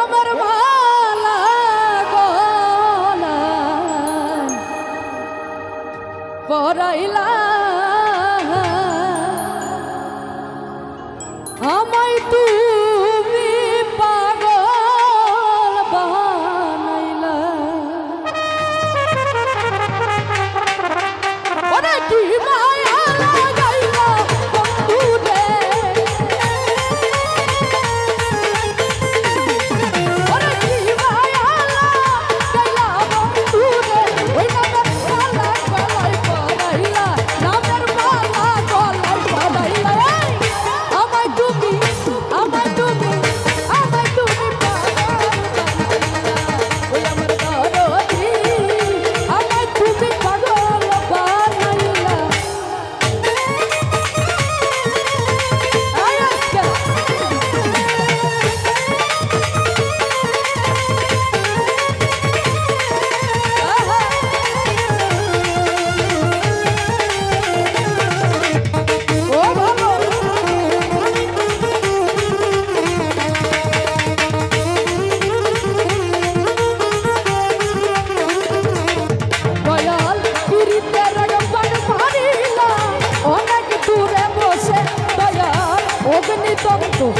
নামের মালা গলায় পরাইলা আমায় তুমি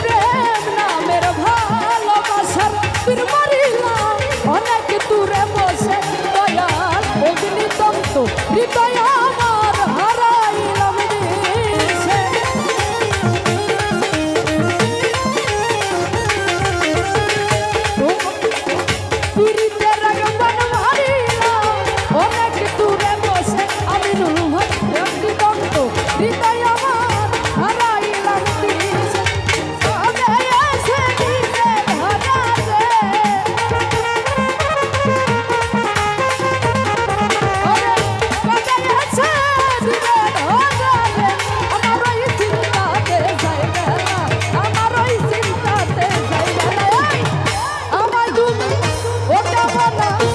পীড়িতের 啊